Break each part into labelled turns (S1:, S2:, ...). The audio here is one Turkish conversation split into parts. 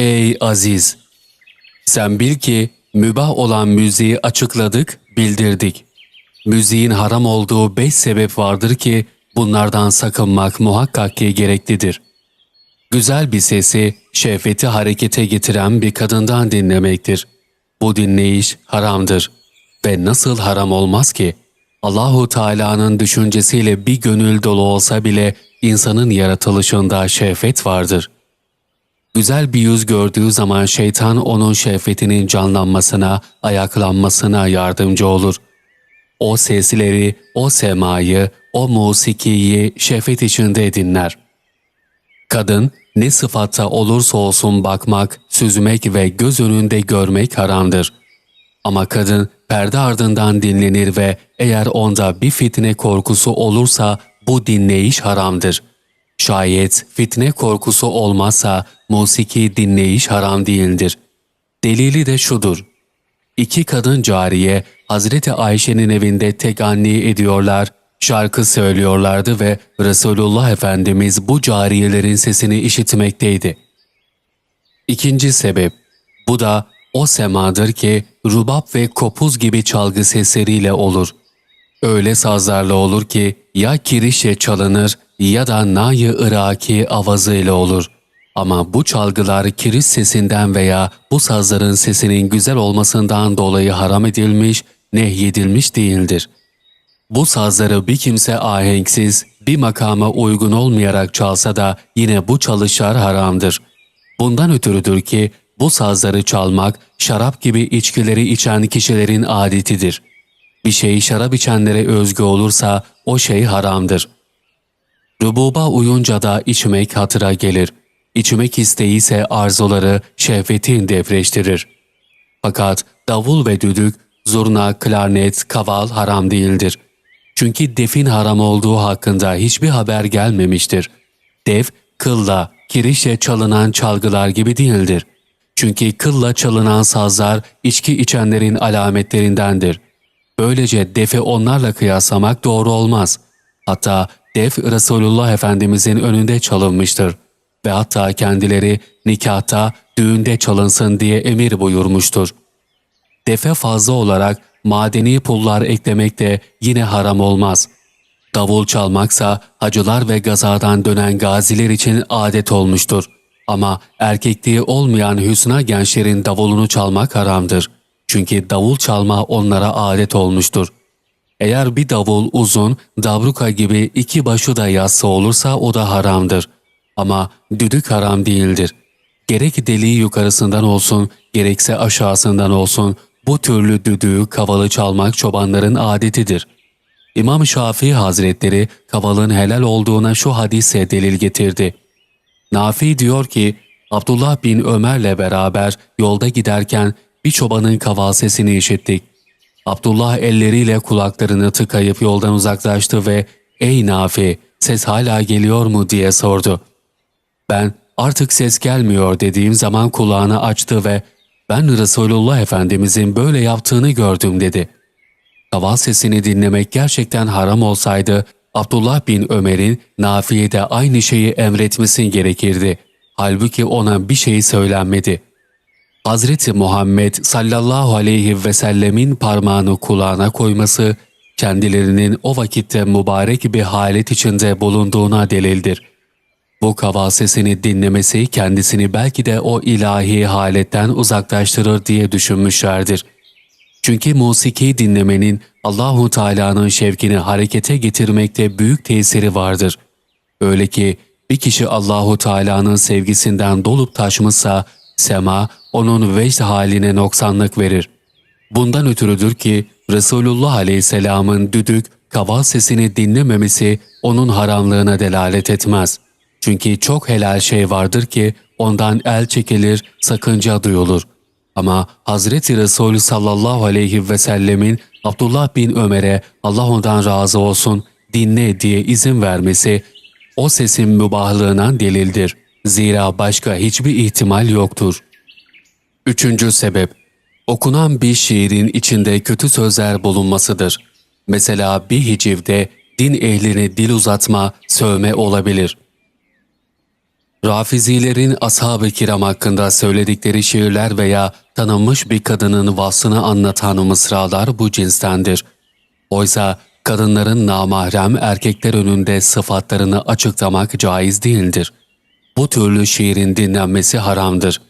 S1: Ey aziz! Sen bil ki mübah olan müziği açıkladık, bildirdik. Müziğin haram olduğu beş sebep vardır ki bunlardan sakınmak muhakkak ki gereklidir. Güzel bir sesi, şehveti harekete getiren bir kadından dinlemektir. Bu dinleyiş haramdır. Ve nasıl haram olmaz ki? Allahu Teala'nın düşüncesiyle bir gönül dolu olsa bile insanın yaratılışında şehvet vardır. Güzel bir yüz gördüğü zaman şeytan onun şehvetinin canlanmasına, ayaklanmasına yardımcı olur. O sesleri, o semayı, o musikiyi şehvet içinde dinler. Kadın ne sıfatta olursa olsun bakmak, süzmek ve göz önünde görmek haramdır. Ama kadın perde ardından dinlenir ve eğer onda bir fitne korkusu olursa bu dinleyiş haramdır. Şayet fitne korkusu olmazsa musiki dinleyiş haram değildir. Delili de şudur. İki kadın cariye Hazreti Ayşe'nin evinde teganni ediyorlar, şarkı söylüyorlardı ve Resulullah Efendimiz bu cariyelerin sesini işitmekteydi. İkinci sebep, bu da o semadır ki rubab ve kopuz gibi çalgı sesleriyle olur. Öyle sazlarla olur ki ya kirişe çalınır ya da nayı ıraki avazıyla olur. Ama bu çalgılar kiriş sesinden veya bu sazların sesinin güzel olmasından dolayı haram edilmiş, nehyedilmiş değildir. Bu sazları bir kimse ahenksiz, bir makama uygun olmayarak çalsa da yine bu çalışlar haramdır. Bundan ötürüdür ki bu sazları çalmak şarap gibi içkileri içen kişilerin adetidir. Bir şey şarap içenlere özgü olursa o şey haramdır. Rububa uyunca da içmek hatıra gelir. İçmek isteği ise arzuları şehvetin depreştirir. Fakat davul ve düdük, zurna, klarnet, kaval haram değildir. Çünkü defin haram olduğu hakkında hiçbir haber gelmemiştir. Def, kılla, kirişle çalınan çalgılar gibi değildir. Çünkü kılla çalınan sazlar içki içenlerin alametlerindendir. Böylece defe onlarla kıyaslamak doğru olmaz. Hatta def Resulullah Efendimizin önünde çalınmıştır. Ve hatta kendileri nikahta, düğünde çalınsın diye emir buyurmuştur. Defe fazla olarak madeni pullar eklemek de yine haram olmaz. Davul çalmaksa hacılar ve gazadan dönen gaziler için adet olmuştur. Ama erkekliği olmayan hüsna gençlerin davulunu çalmak haramdır. Çünkü davul çalma onlara adet olmuştur. Eğer bir davul uzun, dabruka gibi iki başı da yassı olursa o da haramdır. Ama düdük haram değildir. Gerek deliği yukarısından olsun, gerekse aşağısından olsun, bu türlü düdüğü kavalı çalmak çobanların adetidir. İmam Şafii Hazretleri kavalın helal olduğuna şu hadise delil getirdi. Nafi diyor ki, Abdullah bin Ömer'le beraber yolda giderken bir çobanın kaval sesini işittik. Abdullah elleriyle kulaklarını tıkayıp yoldan uzaklaştı ve ''Ey Nafi, ses hala geliyor mu?'' diye sordu. Ben artık ses gelmiyor dediğim zaman kulağını açtı ve ben Resulullah Efendimizin böyle yaptığını gördüm dedi. Kaval sesini dinlemek gerçekten haram olsaydı Abdullah bin Ömer'in Nafi'ye de aynı şeyi emretmesi gerekirdi. Halbuki ona bir şey söylenmedi. Hazreti Muhammed sallallahu aleyhi ve sellemin parmağını kulağına koyması, kendilerinin o vakitte mübarek bir halet içinde bulunduğuna delildir. Bu kaval sesini dinlemesi kendisini belki de o ilahi haletten uzaklaştırır diye düşünmüşlerdir. Çünkü musiki dinlemenin Allahu Teala'nın şevkini harekete getirmekte büyük tesiri vardır. Öyle ki bir kişi Allahu Teala'nın sevgisinden dolup taşmışsa sema onun vecd haline noksanlık verir. Bundan ötürüdür ki Resulullah Aleyhisselam'ın düdük, kaval sesini dinlememesi onun haramlığına delalet etmez. Çünkü çok helal şey vardır ki ondan el çekilir, sakınca duyulur. Ama Hazreti Resulü sallallahu aleyhi ve sellemin Abdullah bin Ömer'e Allah ondan razı olsun dinle diye izin vermesi o sesin mübahlığına delildir. Zira başka hiçbir ihtimal yoktur. Üçüncü sebep, okunan bir şiirin içinde kötü sözler bulunmasıdır. Mesela bir hicivde din ehline dil uzatma, sövme olabilir. Rafizilerin ashab-ı kiram hakkında söyledikleri şiirler veya tanınmış bir kadının vasfını anlatan mısralar bu cinstendir. Oysa kadınların namahrem erkekler önünde sıfatlarını açıklamak caiz değildir. Bu türlü şiirin dinlenmesi haramdır.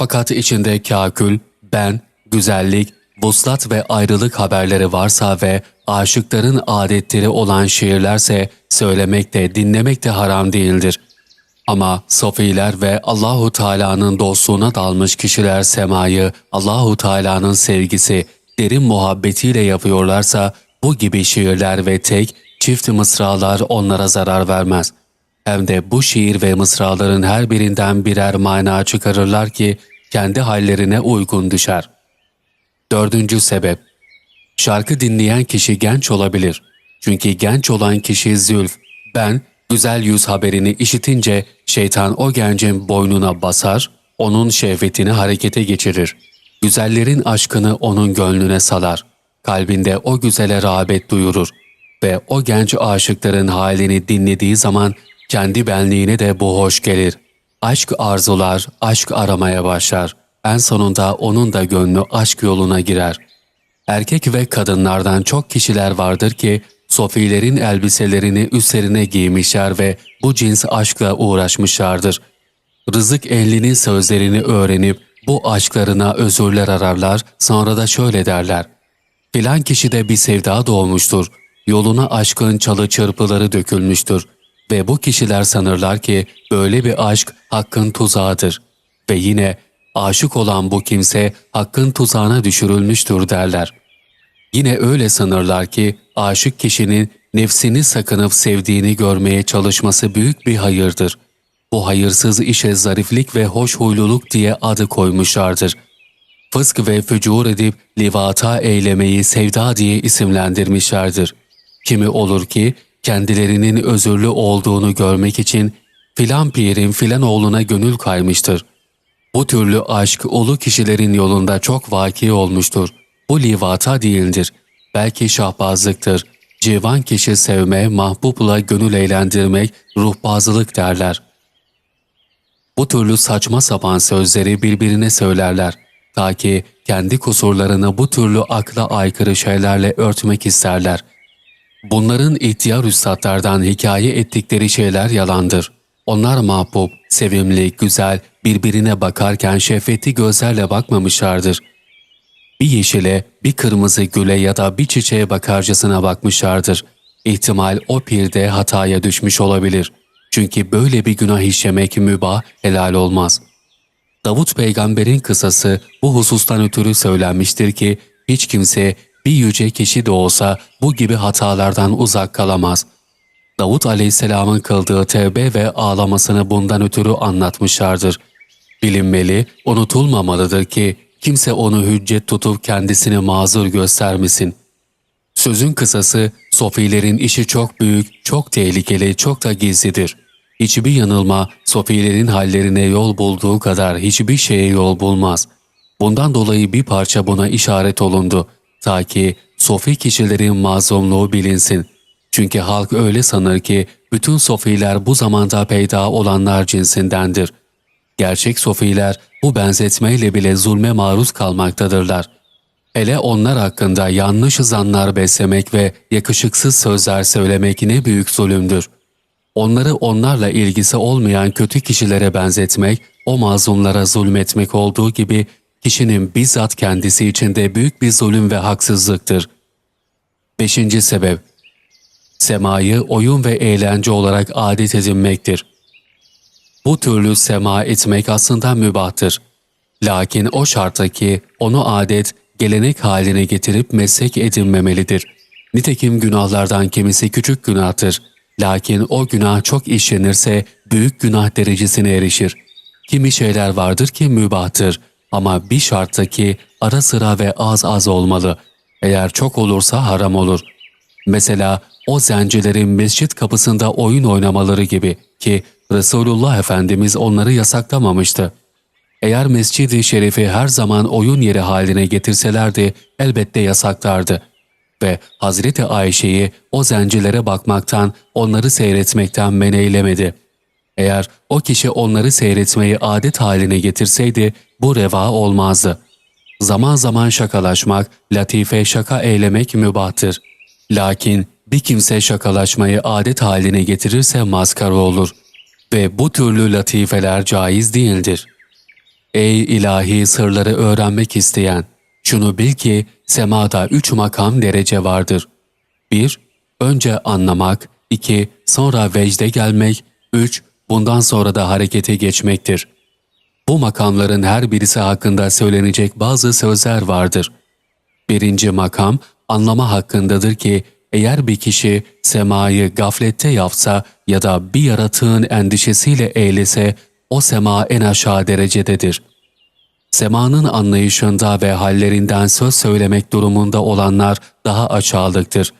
S1: Fakat içinde kakül, ben, güzellik, vuslat ve ayrılık haberleri varsa ve aşıkların adetleri olan şiirlerse söylemek de dinlemek de haram değildir. Ama sofiler ve Allahu Teala'nın dostluğuna dalmış kişiler semayı Allahu Teala'nın sevgisi, derin muhabbetiyle yapıyorlarsa bu gibi şiirler ve tek çift mısralar onlara zarar vermez. Hem de bu şiir ve mısraların her birinden birer mana çıkarırlar ki kendi hallerine uygun düşer. Dördüncü sebep Şarkı dinleyen kişi genç olabilir. Çünkü genç olan kişi zülf, ben, güzel yüz haberini işitince şeytan o gencin boynuna basar, onun şehvetini harekete geçirir. Güzellerin aşkını onun gönlüne salar. Kalbinde o güzele rağbet duyurur ve o genç aşıkların halini dinlediği zaman kendi benliğine de bu hoş gelir. Aşk arzular, aşk aramaya başlar. En sonunda onun da gönlü aşk yoluna girer. Erkek ve kadınlardan çok kişiler vardır ki sofilerin elbiselerini üstlerine giymişler ve bu cins aşkla uğraşmışlardır. Rızık ehlinin sözlerini öğrenip bu aşklarına özürler ararlar sonra da şöyle derler. Filan kişide bir sevda doğmuştur. Yoluna aşkın çalı çırpıları dökülmüştür. Ve bu kişiler sanırlar ki böyle bir aşk hakkın tuzağıdır. Ve yine aşık olan bu kimse hakkın tuzağına düşürülmüştür derler. Yine öyle sanırlar ki aşık kişinin nefsini sakınıp sevdiğini görmeye çalışması büyük bir hayırdır. Bu hayırsız işe zariflik ve hoşhuyluluk diye adı koymuşlardır. Fısk ve fücur edip livata eylemeyi sevda diye isimlendirmişlerdir. Kimi olur ki kendilerinin özürlü olduğunu görmek için filan pirin filan oğluna gönül kaymıştır. Bu türlü aşk olu kişilerin yolunda çok vaki olmuştur. Bu livata değildir. Belki şahbazlıktır. Civan kişi sevme, mahbubla gönül eğlendirmek, ruhbazılık derler. Bu türlü saçma sapan sözleri birbirine söylerler. Ta ki kendi kusurlarını bu türlü akla aykırı şeylerle örtmek isterler. Bunların ihtiyar üstadlardan hikaye ettikleri şeyler yalandır. Onlar mahbub, sevimli, güzel, birbirine bakarken şehvetli gözlerle bakmamışlardır. Bir yeşile, bir kırmızı güle ya da bir çiçeğe bakarcasına bakmışlardır. İhtimal o pirde hataya düşmüş olabilir. Çünkü böyle bir günah işlemek mübah, helal olmaz. Davut peygamberin kısası bu husustan ötürü söylenmiştir ki hiç kimse bir yüce kişi de olsa bu gibi hatalardan uzak kalamaz. Davut aleyhisselamın kıldığı tevbe ve ağlamasını bundan ötürü anlatmışlardır. Bilinmeli, unutulmamalıdır ki kimse onu hüccet tutup kendisini mazur göstermesin. Sözün kısası, sofilerin işi çok büyük, çok tehlikeli, çok da gizlidir. Hiçbir yanılma, sofilerin hallerine yol bulduğu kadar hiçbir şeye yol bulmaz. Bundan dolayı bir parça buna işaret olundu. Ta ki sofi kişilerin mazlumluğu bilinsin. Çünkü halk öyle sanır ki bütün sofiler bu zamanda peyda olanlar cinsindendir. Gerçek sofiler bu benzetmeyle bile zulme maruz kalmaktadırlar. Hele onlar hakkında yanlış zanlar beslemek ve yakışıksız sözler söylemek ne büyük zulümdür. Onları onlarla ilgisi olmayan kötü kişilere benzetmek, o mazlumlara zulmetmek olduğu gibi kişinin bizzat kendisi için de büyük bir zulüm ve haksızlıktır. Beşinci sebep Semayı oyun ve eğlence olarak adet edinmektir. Bu türlü sema etmek aslında mübahtır. Lakin o şartta ki onu adet, gelenek haline getirip meslek edinmemelidir. Nitekim günahlardan kimisi küçük günahtır. Lakin o günah çok işlenirse büyük günah derecesine erişir. Kimi şeyler vardır ki mübahtır ama bir şartta ki ara sıra ve az az olmalı. Eğer çok olursa haram olur. Mesela o zencilerin mescit kapısında oyun oynamaları gibi ki Resulullah Efendimiz onları yasaklamamıştı. Eğer mescidi şerifi her zaman oyun yeri haline getirselerdi elbette yasaklardı. Ve Hazreti Ayşe'yi o zencilere bakmaktan, onları seyretmekten men eylemedi. Eğer o kişi onları seyretmeyi adet haline getirseydi bu reva olmazdı. Zaman zaman şakalaşmak, latife şaka eylemek mübahtır. Lakin bir kimse şakalaşmayı adet haline getirirse maskara olur ve bu türlü latifeler caiz değildir. Ey ilahi sırları öğrenmek isteyen, şunu bil ki semada üç makam derece vardır. 1- Önce anlamak, 2- Sonra vecde gelmek, 3- Bundan sonra da harekete geçmektir. Bu makamların her birisi hakkında söylenecek bazı sözler vardır. Birinci makam, anlama hakkındadır ki, eğer bir kişi semayı gaflette yapsa ya da bir yaratığın endişesiyle eylese, o sema en aşağı derecededir. Semanın anlayışında ve hallerinden söz söylemek durumunda olanlar daha aşağılıktır.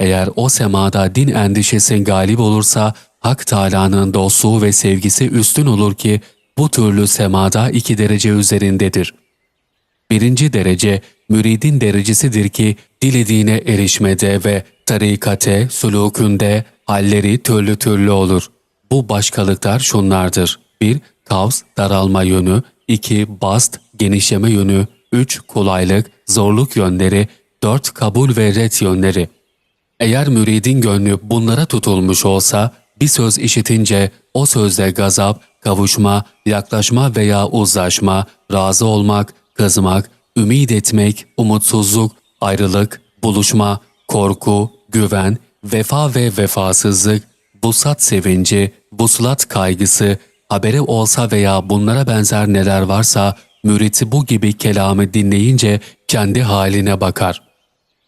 S1: Eğer o semada din endişesi galip olursa, Hak Teâlâ'nın dostluğu ve sevgisi üstün olur ki, bu türlü semada iki derece üzerindedir. Birinci derece, müridin derecesidir ki, dilediğine erişmede ve tarikate, sulukünde halleri türlü türlü olur. Bu başkalıklar şunlardır. 1- Kavs, daralma yönü, 2- Bast, genişleme yönü, 3- Kolaylık, zorluk yönleri, 4- Kabul ve ret yönleri. Eğer müridin gönlü bunlara tutulmuş olsa, bir söz işitince o sözde gazap, kavuşma, yaklaşma veya uzlaşma, razı olmak, kızmak, ümit etmek, umutsuzluk, ayrılık, buluşma, korku, güven, vefa ve vefasızlık, busat sevinci, buslat kaygısı, haberi olsa veya bunlara benzer neler varsa, müriti bu gibi kelamı dinleyince kendi haline bakar.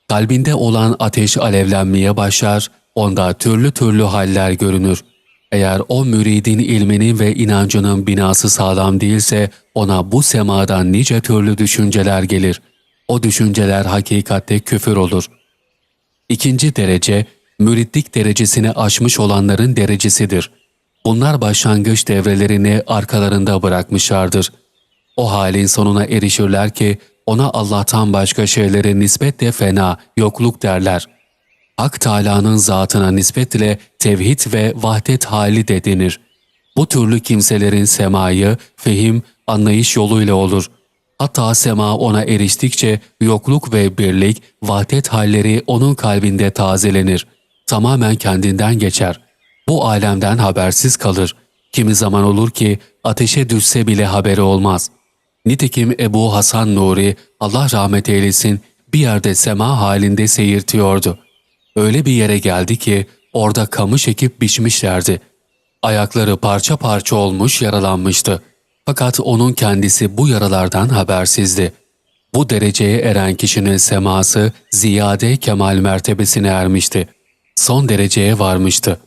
S1: Kalbinde olan ateş alevlenmeye başlar, onda türlü türlü haller görünür. Eğer o müridin ilminin ve inancının binası sağlam değilse ona bu semadan nice türlü düşünceler gelir. O düşünceler hakikatte küfür olur. İkinci derece, müritlik derecesini aşmış olanların derecesidir. Bunlar başlangıç devrelerini arkalarında bırakmışlardır. O halin sonuna erişirler ki ona Allah'tan başka şeylere nispetle fena, yokluk derler. Hak Teâlâ'nın zatına nispetle tevhid ve vahdet hali de denir. Bu türlü kimselerin semayı, fehim, anlayış yoluyla olur. Hatta sema ona eriştikçe yokluk ve birlik, vahdet halleri onun kalbinde tazelenir. Tamamen kendinden geçer. Bu alemden habersiz kalır. Kimi zaman olur ki ateşe düşse bile haberi olmaz.'' Nitekim Ebu Hasan Nuri, Allah rahmet eylesin, bir yerde sema halinde seyirtiyordu. Öyle bir yere geldi ki orada kamış ekip biçmişlerdi. Ayakları parça parça olmuş yaralanmıştı. Fakat onun kendisi bu yaralardan habersizdi. Bu dereceye eren kişinin seması ziyade kemal mertebesine ermişti. Son dereceye varmıştı.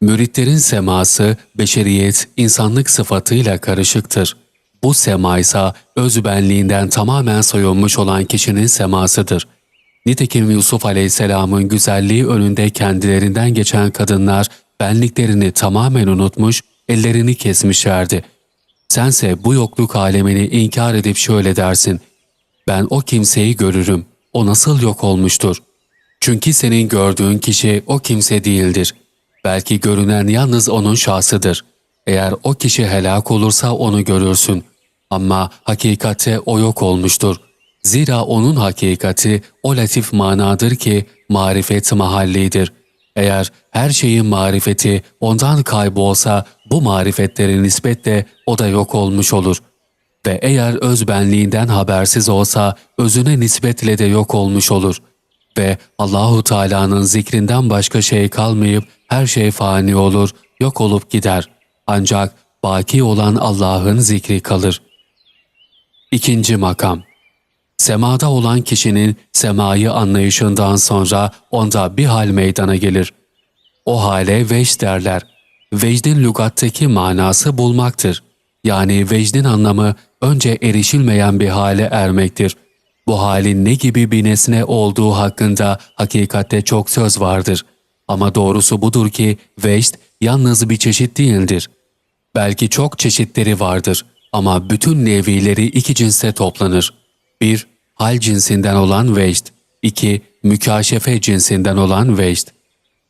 S1: Müritlerin seması beşeriyet, insanlık sıfatıyla karışıktır.'' Bu sema ise öz benliğinden tamamen soyulmuş olan kişinin semasıdır. Nitekim Yusuf Aleyhisselam'ın güzelliği önünde kendilerinden geçen kadınlar benliklerini tamamen unutmuş, ellerini kesmişlerdi. Sense bu yokluk alemini inkar edip şöyle dersin, ben o kimseyi görürüm, o nasıl yok olmuştur? Çünkü senin gördüğün kişi o kimse değildir. Belki görünen yalnız onun şahsıdır. Eğer o kişi helak olursa onu görürsün.'' Ama hakikate o yok olmuştur. Zira onun hakikati o latif manadır ki marifet mahallidir. Eğer her şeyin marifeti ondan kaybolsa bu marifetlerin nispetle o da yok olmuş olur. Ve eğer öz benliğinden habersiz olsa özüne nispetle de yok olmuş olur. Ve Allahu Teala'nın zikrinden başka şey kalmayıp her şey fani olur, yok olup gider. Ancak baki olan Allah'ın zikri kalır. İkinci makam Semada olan kişinin semayı anlayışından sonra onda bir hal meydana gelir. O hale vecd derler. Vecdin lügattaki manası bulmaktır. Yani vecdin anlamı önce erişilmeyen bir hale ermektir. Bu halin ne gibi bir nesne olduğu hakkında hakikatte çok söz vardır. Ama doğrusu budur ki vecd yalnız bir çeşit değildir. Belki çok çeşitleri vardır.'' Ama bütün nevileri iki cinse toplanır. 1. Hal cinsinden olan vecd. 2. Mükaşefe cinsinden olan vecd.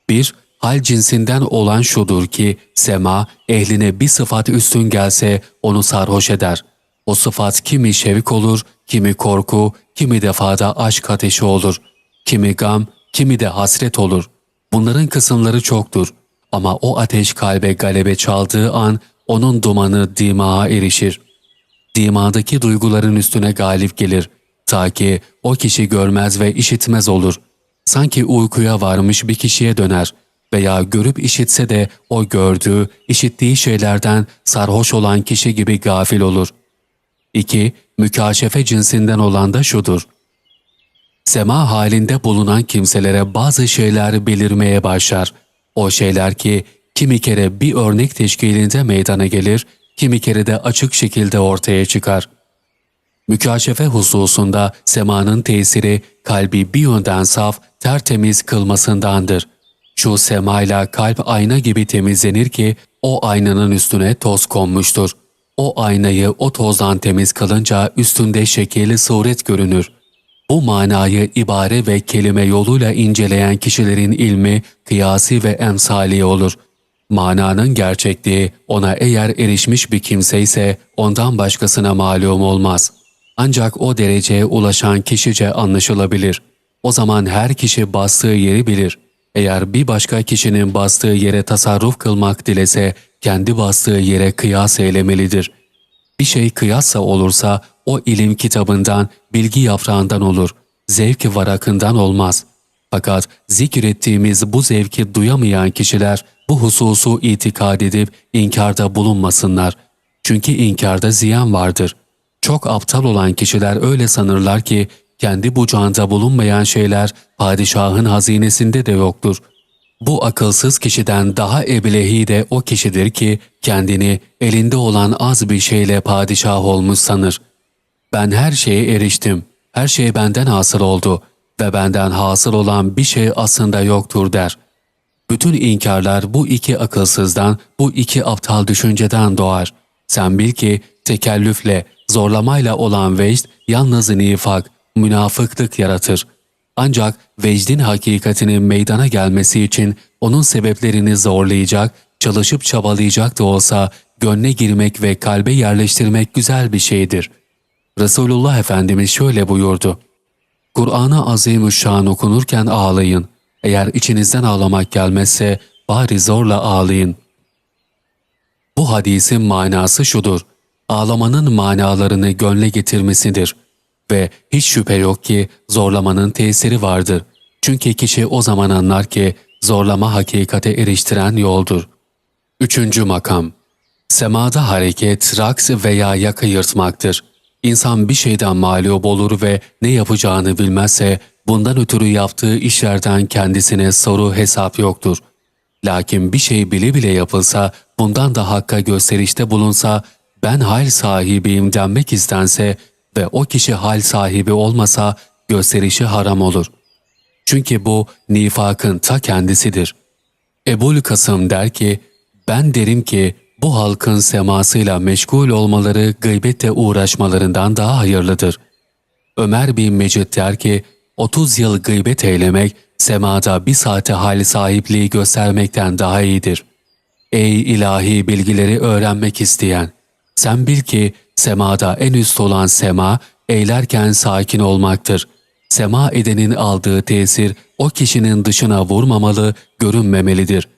S1: 1. hal cinsinden olan şudur ki sema ehline bir sıfat üstün gelse onu sarhoş eder. O sıfat kimi şevk olur, kimi korku, kimi defada aşk ateşi olur. Kimi gam, kimi de hasret olur. Bunların kısımları çoktur. Ama o ateş kalbe galebe çaldığı an onun dumanı dimağa erişir. Dimadaki duyguların üstüne galip gelir. Ta ki o kişi görmez ve işitmez olur. Sanki uykuya varmış bir kişiye döner veya görüp işitse de o gördüğü, işittiği şeylerden sarhoş olan kişi gibi gafil olur. 2. Mükaşefe cinsinden olan da şudur. Sema halinde bulunan kimselere bazı şeyler belirmeye başlar. O şeyler ki kimi kere bir örnek teşkilinde meydana gelir, kimi kere de açık şekilde ortaya çıkar. Mükaşefe hususunda semanın tesiri kalbi bir yönden saf, tertemiz kılmasındandır. Şu semayla kalp ayna gibi temizlenir ki o aynanın üstüne toz konmuştur. O aynayı o tozdan temiz kılınca üstünde şekili suret görünür. Bu manayı ibare ve kelime yoluyla inceleyen kişilerin ilmi, kıyasi ve emsali olur. Mananın gerçekliği ona eğer erişmiş bir kimse ise ondan başkasına malum olmaz. Ancak o dereceye ulaşan kişice anlaşılabilir. O zaman her kişi bastığı yeri bilir. Eğer bir başka kişinin bastığı yere tasarruf kılmak dilese, kendi bastığı yere kıyas eylemelidir. Bir şey kıyassa olursa o ilim kitabından, bilgi yaprağından olur. Zevki varakından olmaz. Fakat zikrettiğimiz bu zevki duyamayan kişiler bu hususu itikad edip inkarda bulunmasınlar. Çünkü inkarda ziyan vardır. Çok aptal olan kişiler öyle sanırlar ki kendi bucağında bulunmayan şeyler padişahın hazinesinde de yoktur. Bu akılsız kişiden daha eblehi de o kişidir ki kendini elinde olan az bir şeyle padişah olmuş sanır. Ben her şeye eriştim, her şey benden hasıl oldu ve benden hasıl olan bir şey aslında yoktur der. Bütün inkarlar bu iki akılsızdan, bu iki aptal düşünceden doğar. Sen bil ki tekellüfle, zorlamayla olan vecd yalnız nifak, münafıklık yaratır. Ancak vecdin hakikatinin meydana gelmesi için onun sebeplerini zorlayacak, çalışıp çabalayacak da olsa gönle girmek ve kalbe yerleştirmek güzel bir şeydir. Resulullah Efendimiz şöyle buyurdu. Kur'an-ı Azimüşşan okunurken ağlayın. Eğer içinizden ağlamak gelmezse bari zorla ağlayın. Bu hadisin manası şudur. Ağlamanın manalarını gönle getirmesidir. Ve hiç şüphe yok ki zorlamanın tesiri vardır. Çünkü kişi o zaman anlar ki zorlama hakikate eriştiren yoldur. Üçüncü makam Semada hareket, raks veya yaka yırtmaktır. İnsan bir şeyden mağlup olur ve ne yapacağını bilmezse bundan ötürü yaptığı işlerden kendisine soru hesap yoktur. Lakin bir şey bile bile yapılsa, bundan da hakka gösterişte bulunsa, ben hal sahibiyim denmek istense ve o kişi hal sahibi olmasa gösterişi haram olur. Çünkü bu nifakın ta kendisidir. Ebul Kasım der ki, ben derim ki bu halkın semasıyla meşgul olmaları gıybette uğraşmalarından daha hayırlıdır. Ömer bin Mecid der ki, 30 yıl gıybet eylemek, semada bir saate hal sahipliği göstermekten daha iyidir. Ey ilahi bilgileri öğrenmek isteyen! Sen bil ki semada en üst olan sema, eylerken sakin olmaktır. Sema edenin aldığı tesir o kişinin dışına vurmamalı, görünmemelidir.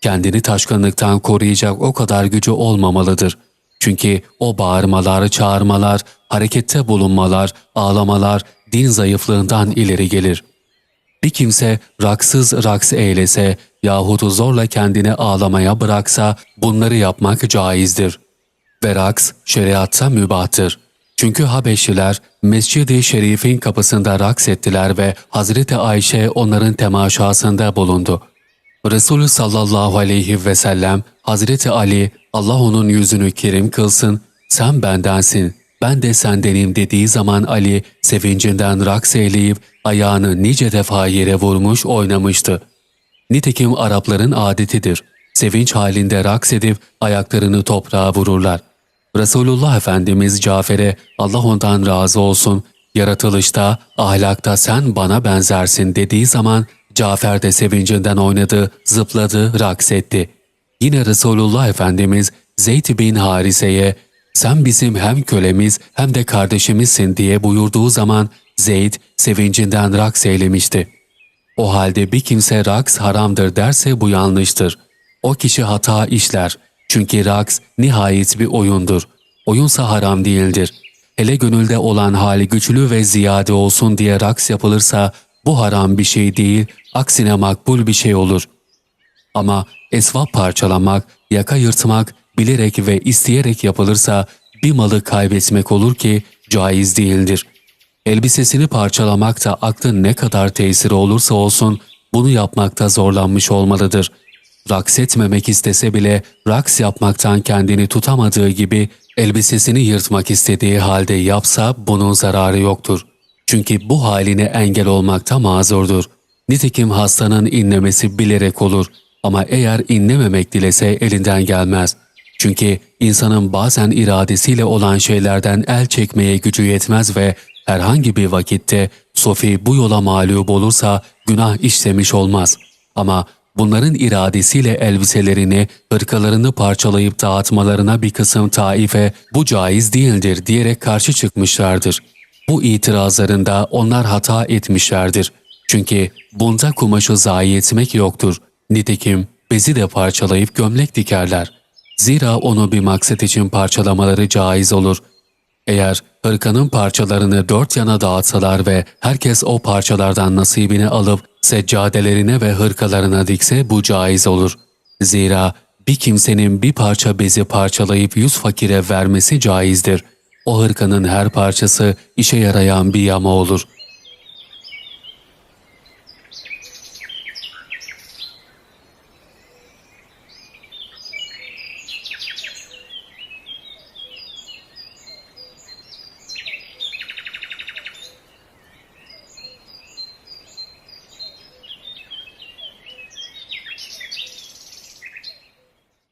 S1: Kendini taşkınlıktan koruyacak o kadar gücü olmamalıdır. Çünkü o bağırmalar, çağırmalar, harekette bulunmalar, ağlamalar din zayıflığından ileri gelir. Bir kimse raksız raks eylese yahut zorla kendini ağlamaya bıraksa bunları yapmak caizdir. Ve raks şeriatta mübahtır. Çünkü Habeşliler Mescid-i Şerif'in kapısında raks ettiler ve Hazreti Ayşe onların temaşasında bulundu. Resulü sallallahu aleyhi ve sellem Hazreti Ali Allah onun yüzünü kerim kılsın sen bendensin ben de sendenim dediği zaman Ali sevincinden raks eyleyip ayağını nice defa yere vurmuş oynamıştı. Nitekim Arapların adetidir. Sevinç halinde raks edip ayaklarını toprağa vururlar. Resulullah Efendimiz Cafer'e Allah ondan razı olsun, yaratılışta, ahlakta sen bana benzersin dediği zaman Cafer de sevincinden oynadı, zıpladı, raks etti. Yine Resulullah Efendimiz Zeyd bin Harise'ye sen bizim hem kölemiz hem de kardeşimizsin diye buyurduğu zaman Zeyd sevincinden raks eylemişti. O halde bir kimse raks haramdır derse bu yanlıştır. O kişi hata işler. Çünkü raks nihayet bir oyundur. Oyunsa haram değildir. Hele gönülde olan hali güçlü ve ziyade olsun diye raks yapılırsa bu haram bir şey değil, aksine makbul bir şey olur. Ama esvap parçalamak, yaka yırtmak, bilerek ve isteyerek yapılırsa bir malı kaybetmek olur ki caiz değildir. Elbisesini parçalamak da aklın ne kadar tesiri olursa olsun bunu yapmakta zorlanmış olmalıdır. Raks etmemek istese bile raks yapmaktan kendini tutamadığı gibi elbisesini yırtmak istediği halde yapsa bunun zararı yoktur. Çünkü bu haline engel olmakta mazurdur. Nitekim hastanın inlemesi bilerek olur ama eğer inlememek dilese elinden gelmez. Çünkü insanın bazen iradesiyle olan şeylerden el çekmeye gücü yetmez ve herhangi bir vakitte Sofi bu yola mağlup olursa günah işlemiş olmaz. Ama bunların iradesiyle elbiselerini, hırkalarını parçalayıp dağıtmalarına bir kısım taife bu caiz değildir diyerek karşı çıkmışlardır. Bu itirazlarında onlar hata etmişlerdir. Çünkü bunda kumaşı zayi etmek yoktur. Nitekim bezi de parçalayıp gömlek dikerler. Zira onu bir maksat için parçalamaları caiz olur. Eğer hırkanın parçalarını dört yana dağıtsalar ve herkes o parçalardan nasibini alıp seccadelerine ve hırkalarına dikse bu caiz olur. Zira bir kimsenin bir parça bezi parçalayıp yüz fakire vermesi caizdir. O hırkanın her parçası işe yarayan bir yama olur.''